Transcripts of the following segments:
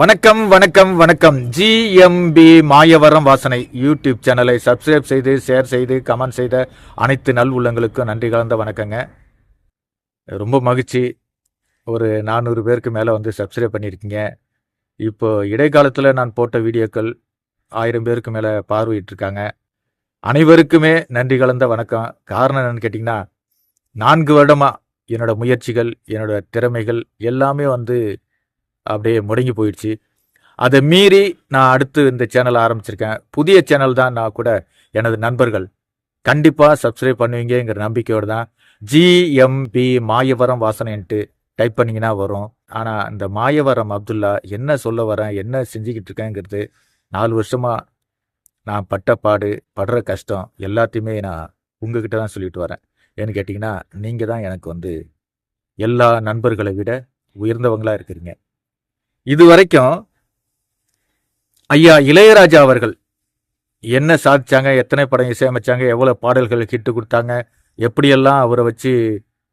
வணக்கம் வணக்கம் வணக்கம். ஜிஎம்பி மாயவரம் வாசனை யூடியூப் சேனலை சப்ஸ்கிரைப் செய்து ஷேர் செய்து கமெண்ட் செய்த அனைத்து நல் உள்ளங்களுக்கும் நன்றி கலந்த வணக்கங்க. ரொம்ப மகிழ்ச்சி. ஒரு நானூறு பேருக்கு மேலே வந்து சப்ஸ்கிரைப் பண்ணியிருக்கீங்க இப்போ இடைக்காலத்தில் நான் போட்ட வீடியோக்கள் ஆயிரம் பேருக்கு மேலே பார்வையிட்டிருக்காங்க. அனைவருக்குமே நன்றி கலந்த வணக்கம். காரணம் என்னன்னு கேட்டிங்கன்னா நான்கு வருடமாக என்னோட முயற்சிகள் என்னோட திறமைகள் எல்லாமே வந்து அப்படியே முடங்கி போயிடுச்சு. அதை மீறி நான் அடுத்து இந்த சேனலை ஆரம்பிச்சிருக்கேன். புதிய சேனல் தான் நான் கூட எனது நண்பர்கள். கண்டிப்பாக சப்ஸ்கிரைப் பண்ணுவீங்கங்கிற நம்பிக்கையோடு தான் ஜிஎம்பி மாயவரம் வாசனைன்ட்டு டைப் பண்ணிங்கன்னா வரும். ஆனால் இந்த மாயவரம் அப்துல்லா என்ன சொல்ல வரேன் என்ன செஞ்சுக்கிட்டு இருக்கேங்கிறது நாலு வருஷமாக நான் பட்ட பாடு படுற கஷ்டம் எல்லாத்தையுமே நான் உங்ககிட்ட தான் சொல்லிட்டு வரேன். ஏன்னு கேட்டிங்கன்னா நீங்கள் தான் எனக்கு வந்து எல்லா நண்பர்களை விட உயர்ந்தவங்களாக இருக்கிறீங்க. இது வரைக்கும் ஐயா இளையராஜா அவர்கள் என்ன சாதிச்சாங்க எத்தனை படம் இசையமைச்சாங்க எவ்வளோ பாடல்கள் ஹிட்டு கொடுத்தாங்க எப்படியெல்லாம் அவரை வச்சு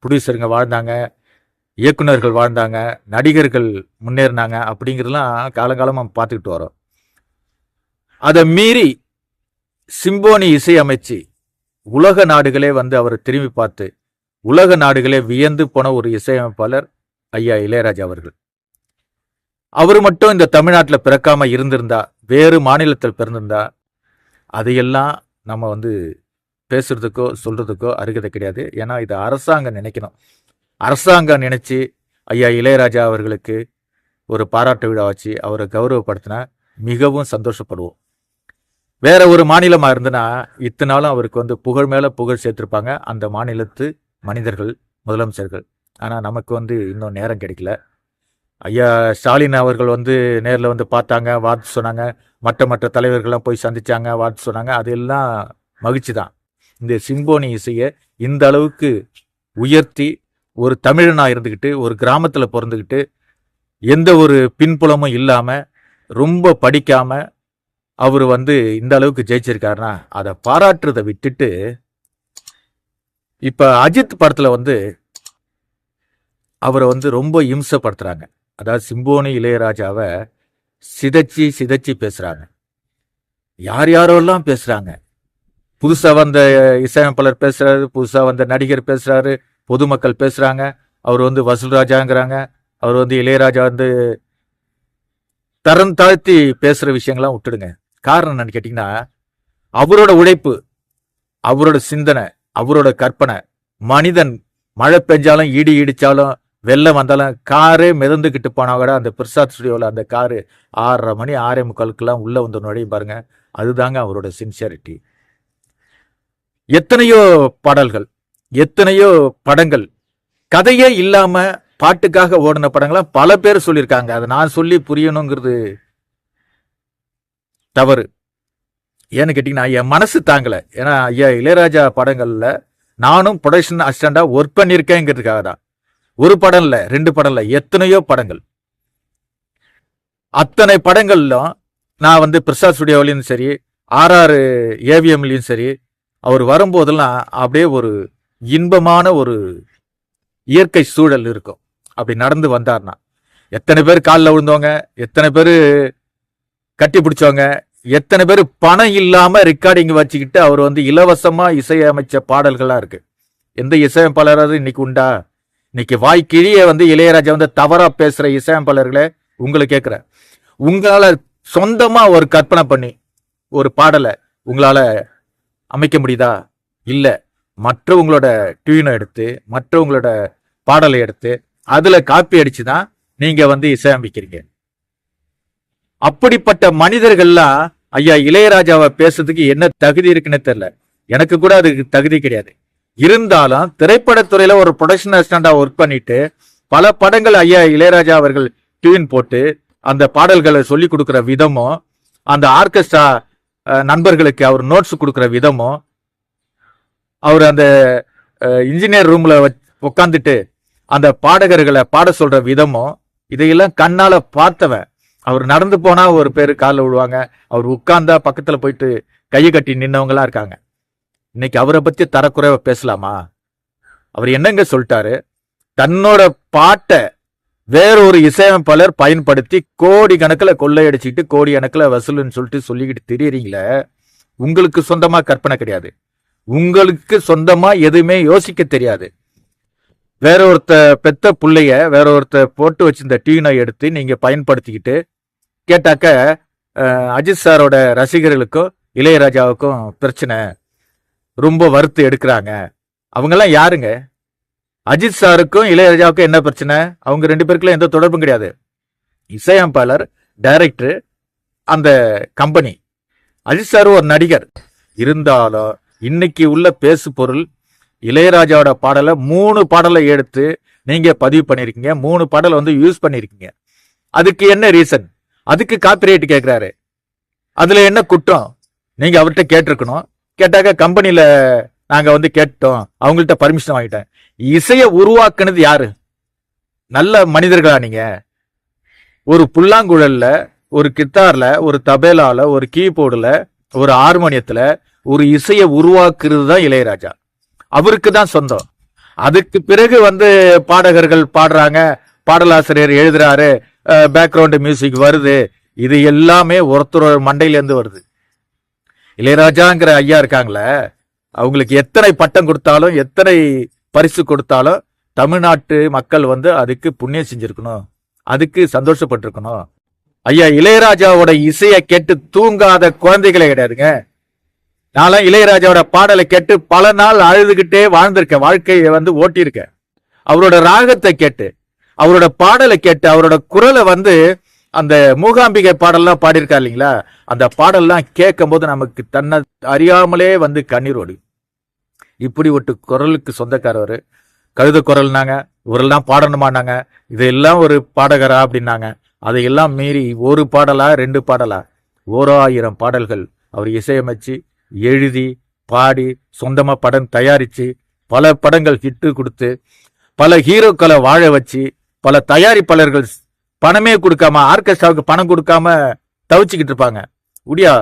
ப்ரொடியூசருங்க வாழ்ந்தாங்க இயக்குனர்கள் வாழ்ந்தாங்க நடிகர்கள் முன்னேறினாங்க அப்படிங்கிறதெல்லாம் காலங்காலமாக பார்த்துக்கிட்டு வரோம். அதை மீறி சிம்போனி இசையமைச்சு உலக நாடுகளே வந்து அவரை திரும்பி பார்த்து உலக நாடுகளே வியந்து போன ஒரு இசையமைப்பாளர் ஐயா இளையராஜா அவர்கள். அவர் மட்டும் இந்த தமிழ்நாட்டில் பிறக்காம இருந்திருந்தா வேறு மாநிலத்தில் பிறந்திருந்தா அதையெல்லாம் நம்ம வந்து பேசுறதுக்கோ சொல்றதுக்கோ அருகதை கிடையாது. ஏன்னா இது அரசாங்கம் நினைக்கணும். அரசாங்கம் நினைச்சு ஐயா இளையராஜா அவர்களுக்கு ஒரு பாராட்டு விழா வச்சு அவரை கௌரவப்படுத்தினா மிகவும் சந்தோஷப்படுவோம். வேற ஒரு மாநிலமா இருந்தனா இத்தனை நாளும் அவருக்கு வந்து புகழ் மேல புகழ் சேர்த்திருப்பாங்க. அந்த மாநிலத்து மனிதர்கள் முதலமைச்சர்கள். ஆனா நமக்கு வந்து இன்னும் நேரம் கிடைக்கல. ஐயா ஸ்டாலின் அவர்கள் வந்து நேரில் வந்து பார்த்தாங்க வாழ்த்து சொன்னாங்க. மற்ற மற்ற தலைவர்கள்லாம் போய் சந்திச்சாங்க வாழ்த்து சொன்னாங்க. அதெல்லாம் மகிழ்ச்சி தான். இந்த சிம்போனி இசையை இந்த அளவுக்கு உயர்த்தி ஒரு தமிழனாக இருந்துக்கிட்டு ஒரு கிராமத்தில் பிறந்துக்கிட்டு எந்த ஒரு பின்புலமும் இல்லாமல் ரொம்ப படிக்காம அவர் வந்து இந்த அளவுக்கு ஜெயிச்சிருக்காருன்னா அதை பாராட்டுறதை விட்டுட்டு இப்போ அஜித் படத்தில் வந்து அவரை வந்து ரொம்ப இம்சப்படுத்துகிறாங்க அதாவது சிம்போனி இளையராஜாவை சிதைச்சி சிதைச்சி பேசுறாங்க. யார் யாரோலாம் பேசுறாங்க. புதுசா வந்த இசையமைப்பாளர் பேசுறாரு புதுசா வந்த நடிகர் பேசுறாரு பொதுமக்கள் பேசுறாங்க. அவர் வந்து வசூல்ராஜாங்கிறாங்க அவர் வந்து இளையராஜா வந்து தரம் தாழ்த்தி பேசுற விஷயங்கள்லாம் விட்டுடுங்க. காரணம் என்னன்னு கேட்டிங்கன்னா அவரோட உழைப்பு அவரோட சிந்தனை அவரோட கற்பனை மனிதன் மழை பெஞ்சாலும் இடி இடிச்சாலும் வெள்ளம் வந்தாலும் காரே மிதந்துக்கிட்டு போனா கூட அந்த பிரசாத் ஸ்டுடியோவில் அந்த காரு. ஆறரை மணி ஆறே முக்காலுக்கெல்லாம் உள்ளே வந்து நுழையும் பாருங்கள் அதுதாங்க அவரோட சின்சியாரிட்டி எத்தனையோ பாடல்கள் எத்தனையோ படங்கள் கதையே இல்லாமல் பாட்டுக்காக ஓடின படங்கள்லாம் பல பேர் சொல்லியிருக்காங்க. அதை நான் சொல்லி புரியணுங்கிறது தவறு. ஏன்னு கேட்டிங்கன்னா என் மனசு தாங்கலை. ஏன்னா ஐயா இளையராஜா படங்களில் நானும் ப்ரொடக்ஷன் அசிஸ்டண்டா ஒர்க் பண்ணியிருக்கேங்கிறதுக்காக தான் ஒரு படம் இல்லை ரெண்டு படம் இல்லை எத்தனையோ படங்கள். அத்தனை படங்கள்லாம் நான் வந்து பிரசாத் ஸ்டுடியோவிலையும் சரி ஆர்ஆர் ஏவிஎம்லையும் சரி அவர் வரும்போதெல்லாம் அப்படியே ஒரு இன்பமான ஒரு இயற்கை சூழல் இருக்கும். அப்படி நடந்து வந்தார்னா. எத்தனை பேர் காலில் விழுந்தவங்க எத்தனை பேர் கட்டி பிடிச்சவங்க எத்தனை பேர் பணம் இல்லாமல் ரெக்கார்டிங் வச்சுக்கிட்டு அவர் வந்து இலவசமாக இசையமைச்ச பாடல்களாக இருக்குது எந்த இசையமைப்பாளராக இன்னைக்கு உண்டா? இன்னைக்கு வாய்க்கிழிய வந்து இளையராஜா வந்து தவறா பேசுற இசையமைப்பாளர்களே உங்களை கேட்குறேன் உங்களால சொந்தமா ஒரு கற்பனை பண்ணி ஒரு பாடலை உங்களால அமைக்க முடியுதா? இல்ல. மற்றவங்களோட டியூனை எடுத்து மற்றவங்களோட பாடலை எடுத்து அதுல காப்பி அடிச்சு தான் நீங்க வந்து இசையமைக்கிறீங்க. அப்படிப்பட்ட மனிதர்கள்லாம் ஐயா இளையராஜாவை பேசுறதுக்கு என்ன தகுதி இருக்குன்னு தெரியல. எனக்கு கூட அதுக்கு தகுதி கிடையாது. இருந்தாலும் திரைப்படத்துறையில ஒரு ப்ரொடக்ஷன் அசிஸ்டண்டா ஒர்க் பண்ணிட்டு பல படங்கள் ஐயா இளையராஜா அவர்கள் டியூன் போட்டு அந்த பாடல்களை சொல்லி கொடுக்குற விதமும் அந்த ஆர்கெஸ்ட்ரா நண்பர்களுக்கு அவர் நோட்ஸ் கொடுக்குற விதமும் அவர் அந்த இன்ஜினியர் ரூம்ல உட்காந்துட்டு அந்த பாடகர்களை பாட சொல்ற விதமும் இதையெல்லாம் கண்ணால பார்த்தவன். அவர் நடந்து போனா ஒரு பேர் காலில் விழுவாங்க. அவர் உட்கார்ந்தா பக்கத்துல போயிட்டு கையை கட்டி நின்னவங்களா இருக்காங்க. இன்னைக்கு அவரை பத்தி தரக்குறைவா பேசலாமா? அவர் என்னங்க சொல்லிட்டாரு? தன்னோட பாட்டை வேறொரு இசையமைப்பாளர் பயன்படுத்தி கோடி கணக்கில் கொள்ளையடிச்சிட்டு கோடி கணக்கில் வசூலுன்னு சொல்லிட்டு சொல்லிக்கிட்டு திரியறீங்களே உங்களுக்கு சொந்தமா கற்பனை கிடையாது. உங்களுக்கு சொந்தமா எதுவுமே யோசிக்க தெரியாது. வேற ஒருத்த பெத்த பிள்ளைய வேற ஒருத்த போட்டு வச்சிருந்த டியூனை எடுத்து நீங்க பயன்படுத்திக்கிட்டு கேட்டாக்க அஜித் சாரோட ரசிகர்களுக்கும் இளையராஜாவுக்கும் பிரச்சனை. ரொம்ப வறுத்து எடுக்கிறாங்க. அவங்கெல்லாம் யாருங்க? அஜித் சாருக்கும் இளையராஜாவுக்கும் என்ன பிரச்சனை? அவங்க ரெண்டு பேருக்குள்ள எந்த தொடர்பும் கிடையாது. இசையமைப்பாளர் டைரக்டர் அந்த கம்பெனி. அஜித் சார் ஒரு நடிகர். இருந்தாலும் இன்னைக்கு உள்ள பேசு பொருள் இளையராஜாவோட பாடலை மூணு பாடலை எடுத்து நீங்க பதிவு பண்ணிருக்கீங்க மூணு பாடலை வந்து யூஸ் பண்ணிருக்கீங்க அதுக்கு என்ன ரீசன்? அதுக்கு காப்பிரைட் கேட்கிறாரு அதுல என்ன குற்றம்? நீங்க அவர்கிட்ட கேட்டிருக்கணும். கேட்டாக்க கம்பெனியில நாங்க வந்து கேட்டோம். அவங்கள்ட்ட பர்மிஷன் வாங்கிட்டேன். இசையை உருவாக்குனது யாரு? நல்ல மனிதர்களா நீங்க? ஒரு புல்லாங்குழல்ல ஒரு கித்தார்ல ஒரு தபேலால ஒரு கீபோர்டுல ஒரு ஹார்மோனியத்துல ஒரு இசையை உருவாக்குறது தான் இளையராஜா. அவருக்கு தான் சொந்தம். அதுக்கு பிறகு வந்து பாடகர்கள் பாடுறாங்க. பாடலாசிரியர் எழுதுறாரு. பேக்ரவுண்ட் மியூசிக் வருது. இது எல்லாமே ஒருத்தர் மண்டையிலேருந்து வருது. இளையராஜாங்கிற ஐயா இருக்காங்களே அவங்களுக்கு எத்தனை பட்டம் கொடுத்தாலும் எத்தனை பரிசு கொடுத்தாலும் தமிழ்நாட்டு மக்கள் வந்து அதுக்கு புண்ணியம் செஞ்சிருக்கணும். அதுக்கு சந்தோஷப்பட்டிருக்கணும். ஐயா இளையராஜாவோட இசையை கேட்டு தூங்காத குழந்தைகளே கிடையாதுங்க. நான்லாம் இளையராஜாவோட பாடலை கேட்டு பல நாள் அழுதுகிட்டே வாழ்ந்திருக்கேன். வாழ்க்கையை வந்து ஓட்டியிருக்கேன். அவரோட ராகத்தை கேட்டு அவரோட பாடலை கேட்டு அவரோட குரலை வந்து அந்த மூகாம்பிகை பாடல்லாம் பாடியிருக்கா இல்லைங்களா? அந்த பாடல்லாம் கேட்கும் போது நமக்கு தன்னை அறியாமலே வந்து கண்ணீர் ஓடு இப்படி ஒரு குரலுக்கு சொந்தக்காரவர் கழுத குரல்னாங்க இவரெல்லாம் பாடணுமானாங்க இதெல்லாம் ஒரு பாடகரா அப்படின்னாங்க. அதையெல்லாம் மீறி ஒரு பாடலா ரெண்டு பாடலா? ஓராயிரம் பாடல்கள் அவர் இசையமைச்சு எழுதி பாடி சொந்தமாக படம் தயாரித்து பல படங்கள் ஹிட்டு கொடுத்து பல ஹீரோக்களை வாழ வச்சு பல தயாரிப்பாளர்கள் பணமே கொடுக்காம ஆர்கெஸ்ட்ராவுக்கு பணம் கொடுக்காம தவிச்சுக்கிட்டு இருப்பாங்க. உடியா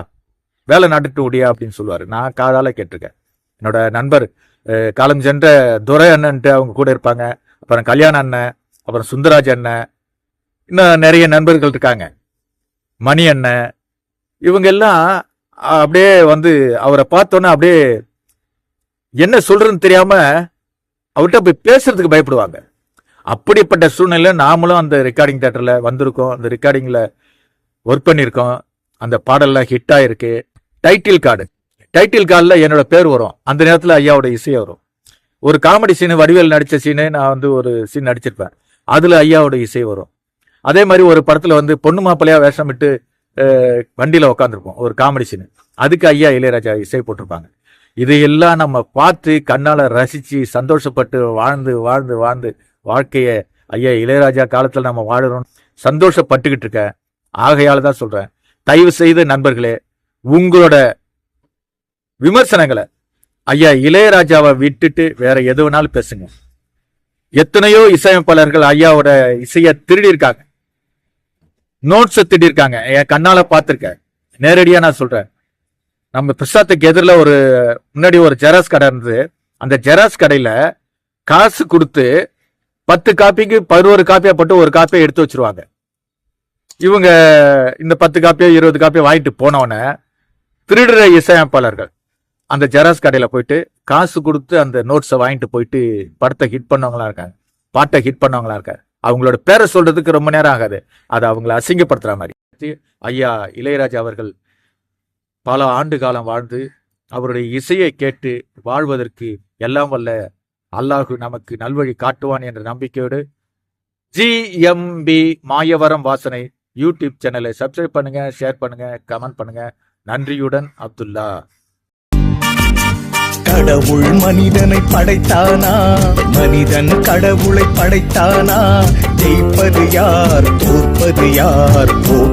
வேலை நட்டுட்டு உடியா? அப்படின்னு சொல்லுவாரு. நான் காதால கேட்டிருக்கேன். என்னோட நண்பர் காலம் சென்ற துரை அண்ணன்ட்டு அவங்க கூட இருப்பாங்க. அப்புறம் கல்யாண அண்ணன் அப்புறம் சுந்தராஜ் அண்ணன் இன்னும் நிறைய நண்பர்கள் இருக்காங்க. மணி அண்ணன் இவங்க எல்லாம் அப்படியே வந்து அவரை பார்த்தோன்னே அப்படியே என்ன சொல்றதுன்னு தெரியாம அவர்கிட்ட போய் பேசுறதுக்கு பயப்படுவாங்க. அப்படிப்பட்ட சூழ்நிலையில் நாமளும் அந்த ரெக்கார்டிங் தேட்டரில் வந்திருக்கோம். அந்த ரெக்கார்டிங்கில் ஒர்க் பண்ணியிருக்கோம். அந்த பாடல்லாம் ஹிட் ஆகிருக்கு டைட்டில் கார்டு டைட்டில் கார்டில் என்னோட பேர் வரும். அந்த நேரத்தில் ஐயாவோட இசையை வரும். ஒரு காமெடி சீனு வடிவேல் நடித்த சீனு நான் வந்து ஒரு சீன் நடிச்சிருப்பேன். அதில் ஐயாவோட இசை வரும். அதே மாதிரி ஒரு படத்தில் வந்து பொண்ணு மாப்பிள்ளையாக வேஷம் விட்டு வண்டியில் உட்காந்துருப்போம் ஒரு காமெடி சீனு அதுக்கு ஐயா இளையராஜா இசை போட்டிருப்பாங்க. இதையெல்லாம் நம்ம பார்த்து கண்ணால் ரசித்து சந்தோஷப்பட்டு வாழ்ந்து வாழ்ந்து வாழ்ந்து வாழ்க்கையை ஐயா இளையராஜா காலத்தில் நம்ம வாழறோம் சந்தோஷப்பட்டுக்கிட்டு இருக்க. ஆகையால் தான் சொல்கிறேன் தயவு செய்து நண்பர்களே உங்களோட விமர்சனங்களை ஐயா இளையராஜாவை விட்டுட்டு வேற எது வேணாலும் பேசுங்க. எத்தனையோ இசையமைப்பாளர்கள் ஐயாவோட இசையை திருடியிருக்காங்க. நோட்ஸை திருடியிருக்காங்க. என் கண்ணால் பார்த்துருக்கேன் நேரடியாக நான் சொல்கிறேன் நம்ம பிரசாத்துக்கு எதிரில் ஒரு முன்னாடி ஒரு ஜெராக்ஸ் கடை இருந்தது. அந்த ஜெராக்ஸ் கடையில் காசு கொடுத்து பத்து காப்பிக்கு பதினோரு காப்பியா போட்டு ஒரு காப்பியை எடுத்து வச்சிருவாங்க. இவங்க இந்த பத்து காப்பியோ இருபது காப்பியோ வாங்கிட்டு போனவொன்னே திருடுற இசையமைப்பாளர்கள் அந்த ஜெராக்ஸ் கடையில போயிட்டு காசு கொடுத்து அந்த நோட்ஸை வாங்கிட்டு போயிட்டு படத்தை ஹிட் பண்ணவங்களா இருக்காங்க. பாட்டை ஹிட் பண்ணவங்களா இருக்காங்க. அவங்களோட பேரை சொல்றதுக்கு ரொம்ப நேரம் ஆகாது. அதை அவங்கள அசிங்கப்படுத்துற மாதிரி. ஐயா இளையராஜா அவர்கள் பல ஆண்டு காலம் வாழ்ந்து அவருடைய இசையை கேட்டு வாழ்வதற்கு எல்லாம் வல்ல அல்லாஹு நமக்கு நல்வழி காட்டுவான் என்ற நம்பிக்கையோடு ஜிஎம்பி மாயவரம் வாசனை யூடியூப் சேனலை சப்ஸ்கிரைப் பண்ணுங்க ஷேர் பண்ணுங்க கமெண்ட் பண்ணுங்க. நன்றியுடன் அப்துல்லா. கடவுள் மனிதனை படைத்தானா? மனிதன் கடவுளை படைத்தானா? ஜெயிப்பது யார் தோற்பது யார்?